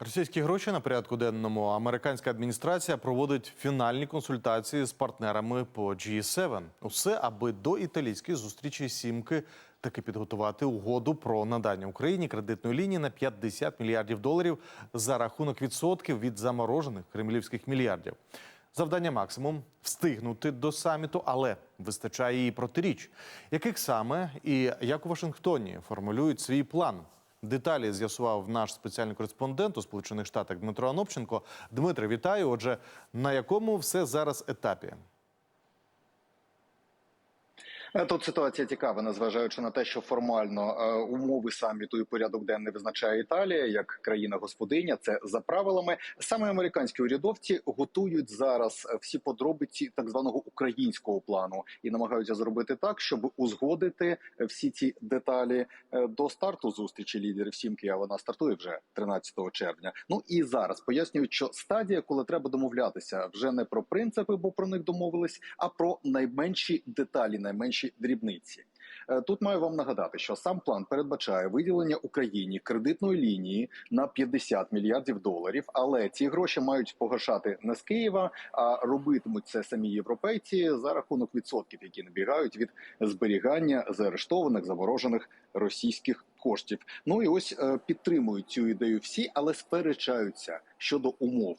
Російські гроші на порядку денному. Американська адміністрація проводить фінальні консультації з партнерами по G7. Усе, аби до італійської зустрічі сімки таки підготувати угоду про надання Україні кредитної лінії на 50 мільярдів доларів за рахунок відсотків від заморожених кремлівських мільярдів. Завдання максимум встигнути до саміту, але вистачає і протиріч. Яких саме і як у Вашингтоні формулюють свій план? Деталі з'ясував наш спеціальний кореспондент у Сполучених Штатах Дмитро Анопченко. Дмитре, вітаю. Отже, на якому все зараз етапі? Е, Тут ситуація цікава, незважаючи на те, що формально е, умови саміту і порядок денний визначає Італія як країна-господиня. Це за правилами. Саме американські урядовці готують зараз е, всі подробиці так званого українського плану і намагаються зробити так, щоб узгодити всі ці деталі до старту зустрічі лідерів сімки. А вона стартує вже 13 червня. Ну і зараз пояснюють, що стадія, коли треба домовлятися, вже не про принципи, бо про них домовились, а про найменші деталі, найменші дрібниці. Е, Тут маю вам нагадати, що сам план передбачає виділення Україні кредитної лінії на 50 мільярдів доларів, але ці гроші мають погашати не з Києва, а робитимуть це самі європейці за рахунок відсотків, які набігають від зберігання заарештованих заморожених російських коштів. Ну і ось е, підтримують цю ідею всі, але сперечаються щодо умов.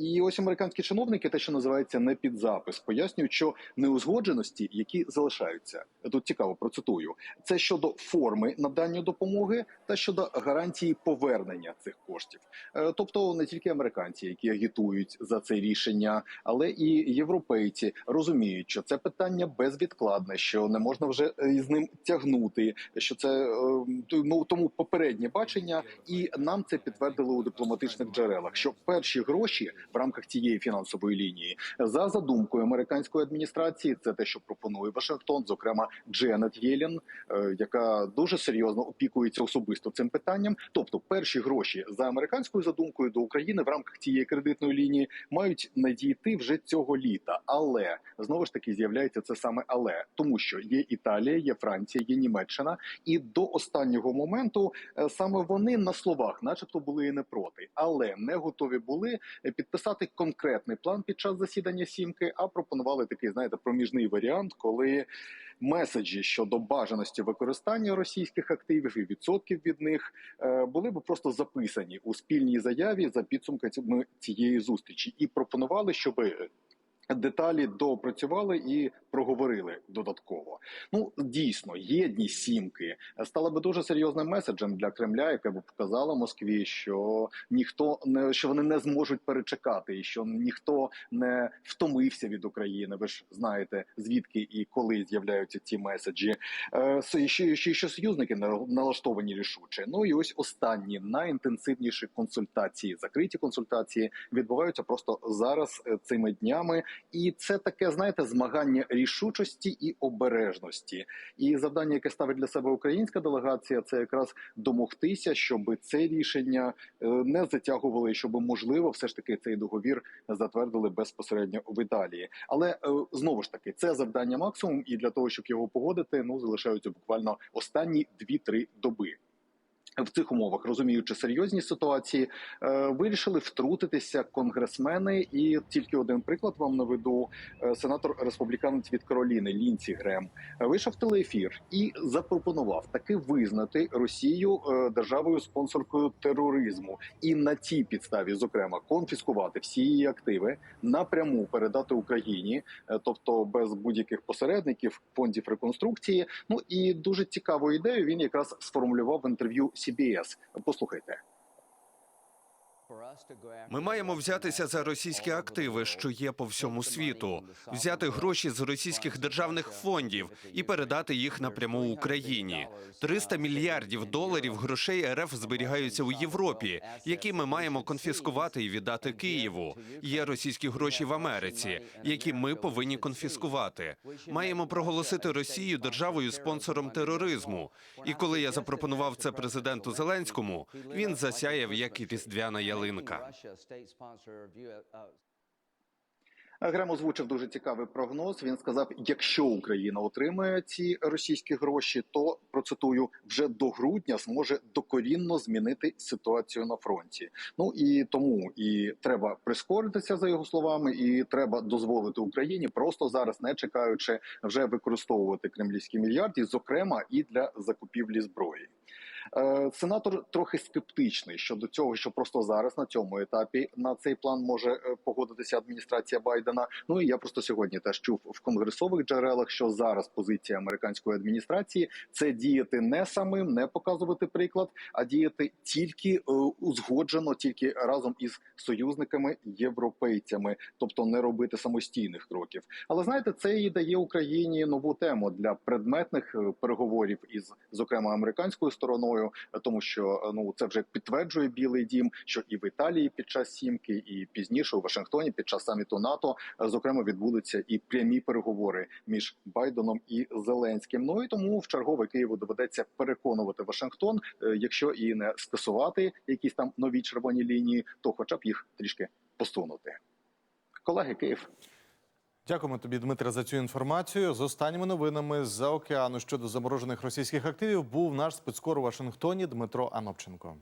І ось американські чиновники, те, що називається не під запис, пояснюють, що неузгодженості, які залишаються, тут цікаво процитую, це щодо форми надання допомоги та щодо гарантії повернення цих коштів. Е, Тобто не тільки американці, які агітують за це рішення, але і європейці розуміють, що це питання безвідкладне, що не можна вже е, із ним тягнути. Що це е, ну тому попереднє бачення, і нам це підтвердили у дипломатичних джерелах. Що перші гроші в рамках цієї фінансової лінії за задумкою американської адміністрації, це те, що пропонує Вашингтон, зокрема Дженет Єлін, е, яка дуже серйозно опікується особисто цим питанням. Тобто, перші гроші за американською задумкою до України в рамках цієї кредитної лінії мають надійти вже цього літа. Але знову ж таки з'являється це саме але, тому що є Італія, є Франція, є Німеччина, і до останнього моменту е, саме вони на словах, начебто, були і не проти, але не готові були е, підписати конкретний план під час засідання сімки, а пропонували такий, знаєте, проміжний варіант, коли меседжі щодо бажаності використання російських активів і відсотків від них е, були б просто записані у спільній заяві за підсумками цієї зустрічі, і пропонували, щоб деталі доопрацювали і проговорили додатково. Ну дійсно, єдність сімки стала би дуже серйозним меседжем для Кремля, яке б показало Москві, що ніхто не що вони не зможуть перечекати, і що ніхто не втомився від України. Ви ж знаєте звідки і коли з'являються ці меседжі. Е, ще, ще що союзники на- налаштовані рішуче. Ну і ось останні найінтенсивніші консультації, закриті консультації відбуваються просто зараз е, цими днями. І це таке, знаєте, змагання рішучості і обережності. І завдання, яке ставить для себе українська делегація, це якраз домогтися, щоб це рішення е, не затягували, щоб можливо, все ж таки цей договір затвердили безпосередньо в Італії. Але е, знову ж таки, це завдання максимум, і для того, щоб його погодити, ну залишаються буквально останні 2-3 доби. В цих умовах, розуміючи серйозні ситуації, е, вирішили втрутитися конгресмени. І тільки один приклад вам наведу. Е, Сенатор республіканець від Кароліни Лінці Грем вийшов в телеефір і запропонував таки визнати Росію е, державою спонсоркою тероризму, і на цій підставі, зокрема, конфіскувати всі її активи напряму передати Україні, тобто без будь-яких посередників, фондів реконструкції. Ну і дуже цікаву ідею він якраз сформулював в інтерв'ю CBS. Послухайте. Ми маємо взятися за російські активи, що є по всьому світу, взяти гроші з російських державних фондів і передати їх напряму Україні. 300 мільярдів доларів грошей РФ зберігаються у Європі, які ми маємо конфіскувати і віддати Києву. Є російські гроші в Америці, які ми повинні конфіскувати. Маємо проголосити Росію державою спонсором тероризму. І коли я запропонував це президенту Зеленському, він засяяв як і різдвяна ялинка. Грем озвучив дуже цікавий прогноз. Він сказав: якщо Україна отримає ці російські гроші, то процитую вже до грудня зможе докорінно змінити ситуацію на фронті. Ну і тому і треба прискоритися за його словами, і треба дозволити Україні просто зараз, не чекаючи, вже використовувати кремлівські мільярди, зокрема і для закупівлі зброї. Е, Сенатор трохи скептичний щодо цього, що просто зараз на цьому етапі на цей план може е, погодитися адміністрація Байдена. Ну і я просто сьогодні теж чув в конгресових джерелах, що зараз позиція американської адміністрації це діяти не самим, не показувати приклад, а діяти тільки е, узгоджено, тільки разом із союзниками європейцями, тобто не робити самостійних кроків. Але знаєте, це і дає Україні нову тему для предметних переговорів із, зокрема, американською стороною, е, тому що е, ну це вже підтверджує Білий Дім, що і в Італії під час сімки, і пізніше у Вашингтоні під час саміту НАТО, е, зокрема, відбудуться і прямі переговори між Байденом і Зеленським. Ну і тому в чергове Києву доведеться переконувати Вашингтон, е, якщо і не скасувати якісь там нові червоні лінії, то хоча б їх трішки посунути. Колеги, Київ. Дякуємо тобі, Дмитре, за цю інформацію. З останніми новинами з-за океану щодо заморожених російських активів був наш спецкор у Вашингтоні Дмитро Анопченко.